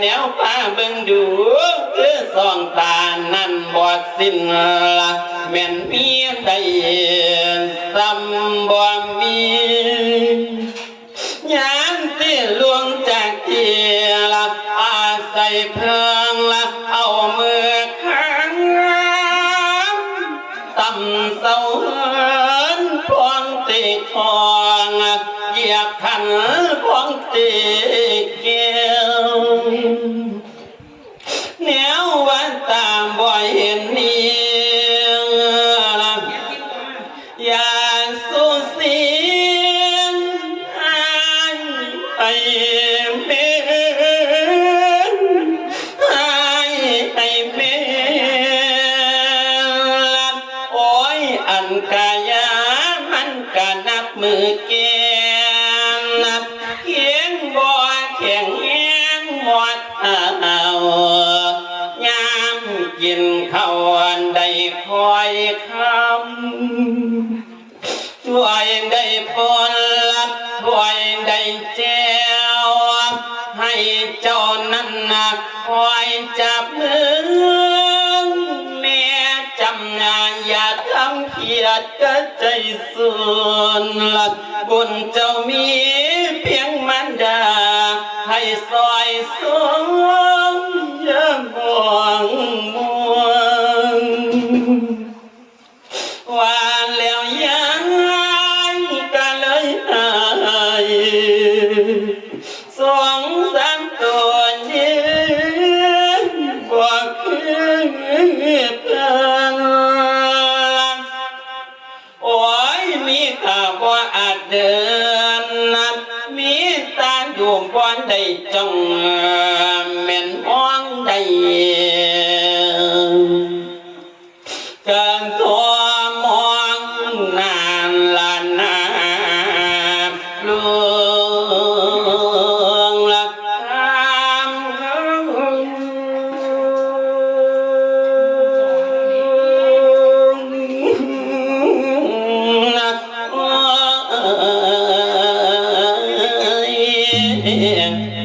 แนวป้าเบิ่งดูคือสองตานั่นบอดสิ้นละแม่นเมียใดซ้ำบ่มียามสิลวงจากเทียละอาศัยเพิงละเอามือข้างตำเสาเหินพวงตีทองเหยียบขันพวงตี อย่าสู้เสียงไอ้เมนไอ้เมนโอ้ยอันกายามันกะนับมือแกนนับเขียงบ่แข็งแงหมดเอายามกินข้าวอันใดคอยคำ ยได้แจวให้เจ้านั้นนะคอยจับมือแม่จำนาอย่าทำเพียดกะใจสุนละบุญเจ้ามีเพียงมันดา ให้ซอยสวงอย่ามองมัว บ่อาจเดินนั้มีตาอยู่บนใดจังแม่นห้องใด A A N.